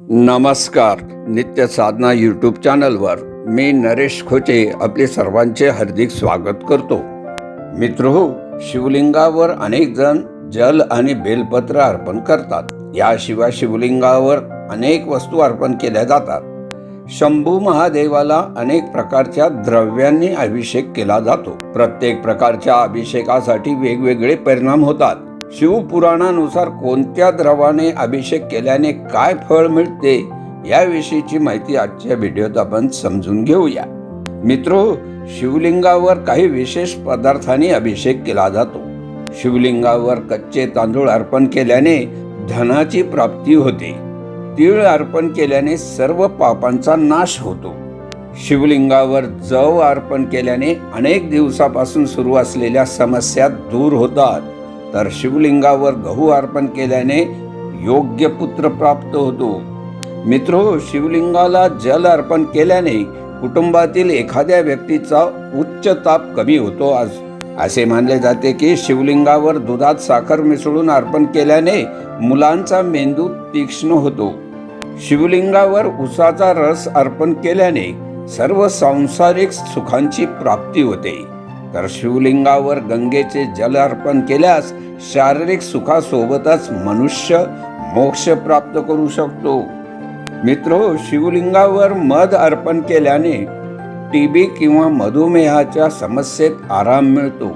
नमस्कार नित्य साधना यूट्यूब चॅनलवर मी नरेश खोचे आपले सर्वांचे हार्दिक स्वागत करतो. मित्र शिवलिंगावर अनेक जण जल आणि बेलपत्र अर्पण करतात. याशिवाय शिवलिंगावर अनेक वस्तू अर्पण केल्या जातात. शंभू महादेवाला अनेक प्रकारच्या द्रव्यांनी अभिषेक केला जातो. प्रत्येक प्रकारच्या अभिषेकासाठी वेगवेगळे परिणाम होतात. शिवपुराणानुसार कोणत्या द्रवाने अभिषेक केल्याने काय फळ मिळते याविषयीची माहिती आजच्या व्हिडिओत आपण समजून घेऊया. मित्रो शिवलिंगावर काही विशेष पदार्थांनी अभिषेक केला जातो. शिवलिंगावर कच्चे तांदूळ अर्पण केल्याने धनाची प्राप्ती होते. तीळ अर्पण केल्याने सर्व पापांचा नाश होतो. शिवलिंगावर जव अर्पण केल्याने अनेक दिवसापासून सुरू असलेल्या समस्या दूर होतात. तर शिवलिंगावर गहू अर्पण केल्याने योग्य पुत्र प्राप्त होतो. मित्रो शिवलिंगाला जल अर्पण केल्याने कुटुंबातील एखाद्या व्यक्तीचा उच्च ताप कमी होतो आज. असे मानले जाते की शिवलिंगावर दुधात साखर मिसळून अर्पण केल्याने मुलांचा मेंदू तीक्ष्ण होतो. शिवलिंगावर उसाचा रस अर्पण केल्याने सर्व सांसारिक सुखांची प्राप्ती होते. तर शिवलिंगावर गंगेचे जल अर्पण केल्यास शारीरिक सुखासोबतच मनुष्य मोक्ष प्राप्त करू शकतो. मित्रो शिवलिंगावर मध अर्पण केल्याने टीबी किंवा मधुमेहाच्या समस्येत आराम मिळतो.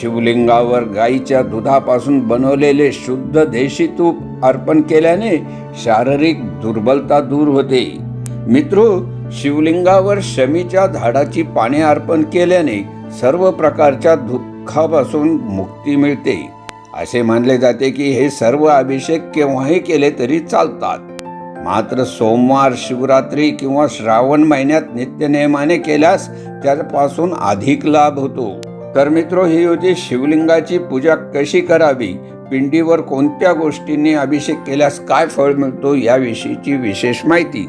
शिवलिंगावर गाईच्या दुधापासून बनवलेले शुद्ध देशी तूप अर्पण केल्याने शारीरिक दुर्बलता दूर होते. मित्रो शिवलिंगावर शमीच्या झाडाची पाने अर्पण केल्याने सर्व प्रकारच्या दुःखापासून मुक्ती मिळते. असे मानले जाते की हे सर्व अभिषेक केव्हाही केले तरी चालतात. मात्र सोमवार शिवरात्री किंवा श्रावण महिन्यात नित्यनियमाने केल्यास त्यापासून अधिक लाभ होतो. तर मित्रो ही होती शिवलिंगाची पूजा कशी करावी? पिंडीवर कोणत्या गोष्टींनी अभिषेक केल्यास काय फळ मिळतो याविषयीची विशेष माहिती.